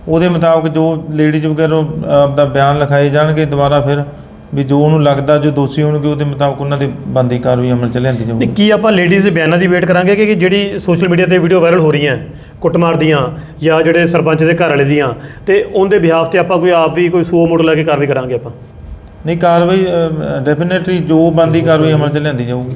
ਉਹਦੇ ਮੁਤਾਬਕ ਜੋ ਲੇਡੀਜ਼ ਵਗੈਰਾ ਆਪਦਾ ਬਿਆਨ ਲਿਖਾਏ ਜਾਣਗੇ ਦੁਬਾਰਾ ਫਿਰ ਵੀ ਜੋ ਉਹਨੂੰ ਲੱਗਦਾ ਜੋ ਦੋਸ਼ੀ ਹੋਣਗੇ ਉਹਦੇ ਮੁਤਾਬਕ ਉਹਨਾਂ ਦੀ ਬੰਦੀ ਕਾਰਵਾਈ ਅਮਲ ਚ ਲਿਆਂਦੀ ਜਾਊਗੀ। ਕੀ ਆਪਾਂ ਲੇਡੀਜ਼ ਦੇ ਬਿਆਨਾਂ ਦੀ ਵੇਟ ਕਰਾਂਗੇ ਕਿ ਜਿਹੜੀ ਸੋਸ਼ਲ ਮੀਡੀਆ ਤੇ ਵੀਡੀਓ ਵਾਇਰਲ ਹੋ ਰਹੀਆਂ ਕੁੱਟਮਾਰ ਦੀਆਂ ਜਾਂ ਜਿਹੜੇ ਸਰਪੰਚ ਦੇ ਘਰ ਵਾਲੇ ਦੀਆਂ ਤੇ ਉਹਦੇ ਬਿਹਾਫ ਤੇ ਆਪਾਂ ਕੋਈ ਆਪ ਵੀ ਕੋਈ ਸੋ ਮੋੜ ਲੈ ਕੇ ਕਾਰਵਾਈ ਕਰਾਂਗੇ ਆਪਾਂ? ਨਹੀਂ ਕਾਰਵਾਈ ਡੈਫੀਨਿਟਲੀ ਜੋ ਬੰਦੀ ਕਾਰਵਾਈ ਅਮਲ ਚ ਲਿਆਂਦੀ ਜਾਊਗੀ।